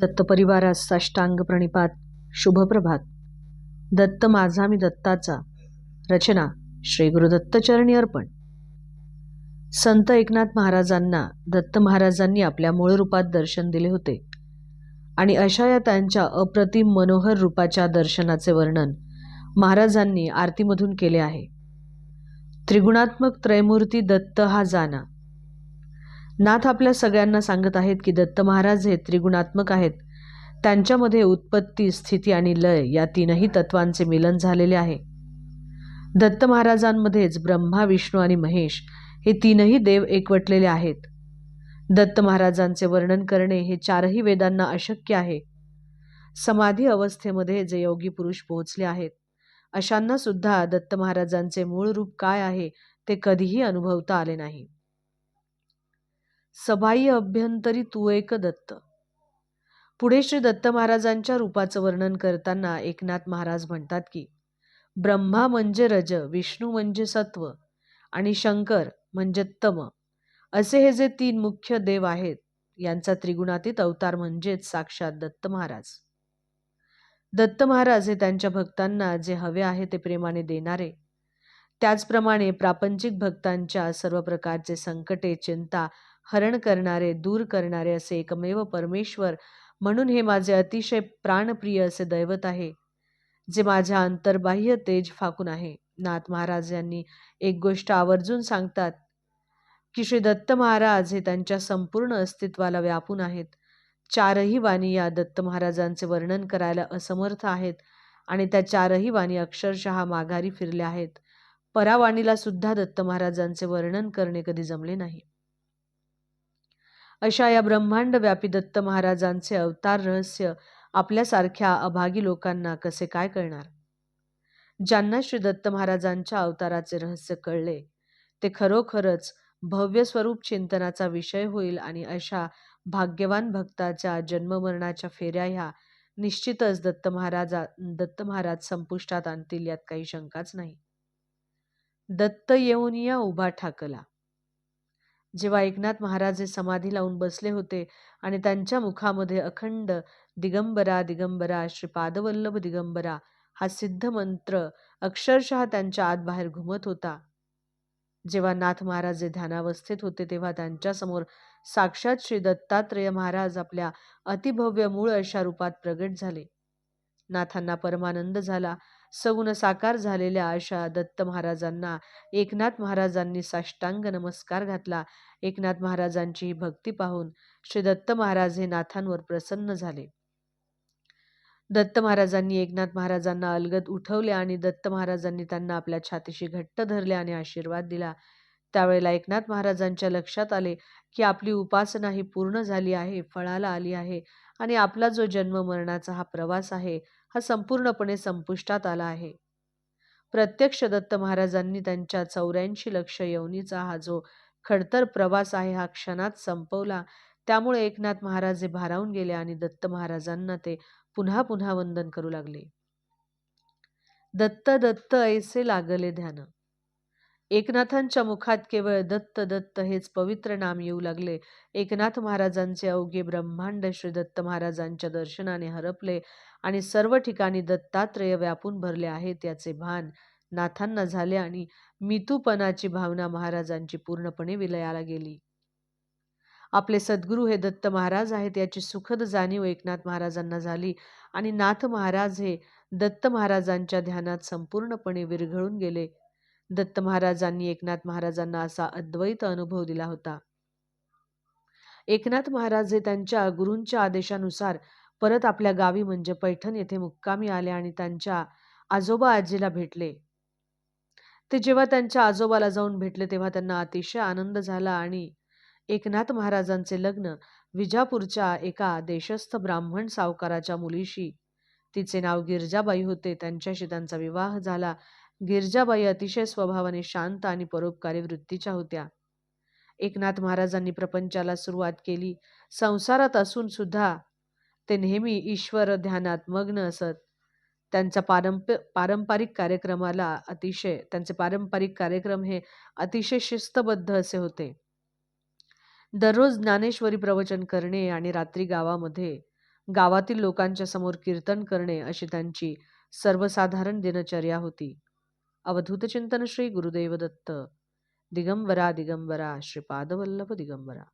दत्त परिवारास साष्टांग प्रणिपात शुभप्रभात. दत्त माझा मी दत्ताचा. रचना श्री गुरुदत्तचरणी अर्पण. संत एकनाथ महाराजांना दत्त महाराजांनी आपल्या मूळ रूपात दर्शन दिले होते. आणि अशा या त्यांच्या अप्रतिम मनोहर रूपाच्या दर्शनाचे वर्णन महाराजांनी आरतीमधून केले आहे. त्रिगुणात्मक त्रयमूर्ती दत्त हा जाना. नाथ आपल्या सगळ्यांना सांगत आहेत की दत्त महाराज हे त्रिगुणात्मक आहेत. त्यांच्यामध्ये उत्पत्ती स्थिती आणि लय या तीनही तत्वांचे मिलन झालेले आहे. दत्त महाराजांमध्येच ब्रह्मा विष्णू आणि महेश हे तीनही देव एकवटलेले आहेत. दत्त महाराजांचे वर्णन करणे हे चारही वेदांना अशक्य आहे. समाधी अवस्थेमध्ये जे योगी पुरुष पोहोचले आहेत अशांना सुद्धा दत्त महाराजांचे मूळ रूप काय आहे ते कधीही अनुभवता आले नाही. सबाई अभ्यंतरी तू एक दत्त. पुढे श्री दत्त महाराजांच्या रूपाचं वर्णन करताना एकनाथ महाराज म्हणतात की ब्रह्मा म्हणजे रज विष्णू म्हणजे सत्व आणि शंकर म्हणजे तम. असे हे जे तीन मुख्य देव आहेत यांचा त्रिगुणातीत अवतार म्हणजेच साक्षात दत्त महाराज. दत्त महाराज हे त्यांच्या भक्तांना जे हवे आहे ते प्रेमाने देणारे. त्याचप्रमाणे प्रापंचिक भक्तांच्या सर्व प्रकारचे संकटे चिंता हरण करणारे दूर करणारे असे एकमेव परमेश्वर म्हणून हे माझे अतिशय प्राणप्रिय असे दैवत आहे जे माझ्या अंतर्बाह्य तेज फाकून आहे. नाथ महाराज यांनी एक गोष्ट आवर्जून सांगतात की श्री दत्त महाराज हे त्यांच्या संपूर्ण अस्तित्वाला व्यापून आहेत. चारही वाणी या दत्त महाराजांचे वर्णन करायला असमर्थ आहेत आणि त्या चारही वाणी अक्षरशः माघारी फिरल्या आहेत. परावाणीला सुद्धा दत्त महाराजांचे वर्णन करणे कधी जमले नाही. अशा या ब्रह्मांड व्यापी दत्त महाराजांचे अवतार रहस्य आपल्यासारख्या अभागी लोकांना कसे काय कळणार? ज्यांना श्री दत्त महाराजांच्या अवताराचे रहस्य कळले ते खरोखरच भव्य स्वरूप चिंतनाचा विषय होईल आणि अशा भाग्यवान भक्ताच्या जन्ममरणाच्या फेऱ्या ह्या निश्चितच दत्त महाराजा दत्त महाराज संपुष्टात आणतील यात काही शंकाच नाही. दत्त येऊन या उभा ठाकला. जेव्हा एकनाथ महाराज हे समाधी लावून बसले होते आणि त्यांच्या मुखामध्ये अखंड दिगंबरा दिगंबरा श्री पादवल्लभ दिगंबरा हा सिद्ध मंत्र अक्षरशः त्यांच्या आत बाहेर घुमत होता. जेव्हा नाथ महाराज जे ध्यानावस्थेत होते तेव्हा त्यांच्यासमोर साक्षात श्री दत्तात्रेय महाराज आपल्या अतिभव्य मूळ अशा रूपात प्रगट झाले. नाथांना परमानंद झाला सगुण साकार झालेल्या अशा दत्त महाराजांना एकनाथ महाराजांनी साष्टांग नमस्कार घातला. एकनाथ महाराजांची ही भक्ती पाहून श्री दत्त महाराज हे नाथांवर प्रसन्न झाले. दत्त महाराजांनी एकनाथ महाराजांना अलगद उठवले आणि दत्त महाराजांनी त्यांना आपल्या छातीशी घट्ट धरले आणि आशीर्वाद दिला. त्यावेळेला एकनाथ महाराजांच्या लक्षात आले की आपली उपासना ही पूर्ण झाली आहे फळाला आली आहे आणि आपला जो जन्म मरणाचा हा प्रवास आहे हा संपूर्णपणे संपुष्टात आला आहे. प्रत्यक्ष दत्त महाराजांनी त्यांच्या चौऱ्याऐंशी लक्ष यवनीचा हा जो खडतर प्रवास आहे हा क्षणात संपवला. त्यामुळे एकनाथ महाराज हे भारावून गेले आणि दत्त महाराजांना ते पुन्हा पुन्हा वंदन करू लागले. दत्त दत्त ऐसे लागले ध्यान. एकनाथांच्या मुखात केवळ दत्त दत्त हेच पवित्र नाम येऊ लागले. एकनाथ महाराजांचे अवघे ब्रह्मांड श्री दत्त महाराजांच्या दर्शनाने हरपले आणि सर्व ठिकाणी दत्तात्रेय व्यापून भरले आहेत याचे भान नाथांना झाले आणि मितूपणाची भावना महाराजांची पूर्णपणे विलयाला गेली. आपले सद्गुरू हे दत्त महाराज आहेत याची सुखद जाणीव एकनाथ महाराजांना झाली आणि नाथ महाराज हे दत्त महाराजांच्या ध्यानात संपूर्णपणे विरघळून गेले. दत्त महाराजांनी एकनाथ महाराजांना असा अद्वैत अनुभव दिला होता. एकनाथ महाराज हे त्यांच्या गुरूंच्या आदेशानुसार परत आपल्या गावी म्हणजे पैठण येथे मुक्कामी आले आणि त्यांच्या आजोबा आजीला भेटले. ते जेव्हा त्यांच्या आजोबाला जाऊन भेटले तेव्हा त्यांना अतिशय आनंद झाला आणि एकनाथ महाराजांचे लग्न विजापूरच्या एका देशस्थ ब्राह्मण सावकाराच्या मुलीशी तिचे नाव गिरजाबाई होते त्यांच्याशी त्यांचा विवाह झाला गिरजाबाई अतिशय स्वभावाने शांत आणि परोपकारी वृत्तीच्या होत्या. एकनाथ महाराजांनी प्रपंचाला सुरुवात केली. संसारात असून सुद्धा ते नेहमी ईश्वर ध्यानात मग्न असत. त्यांचा पारंप पारंपरिक कार्यक्रमाला अतिशय त्यांचे पारंपरिक कार्यक्रम हे अतिशय शिस्तबद्ध असे होते. दररोज ज्ञानेश्वरी प्रवचन करणे आणि रात्री गावामध्ये गावातील लोकांच्या समोर कीर्तन करणे अशी त्यांची सर्वसाधारण दिनचर्या होती. अवधूत चिंतन श्री गुरुदेव दत्त दिगंबरा दिगंबरा श्रीपादवल्लभ दिगंबरा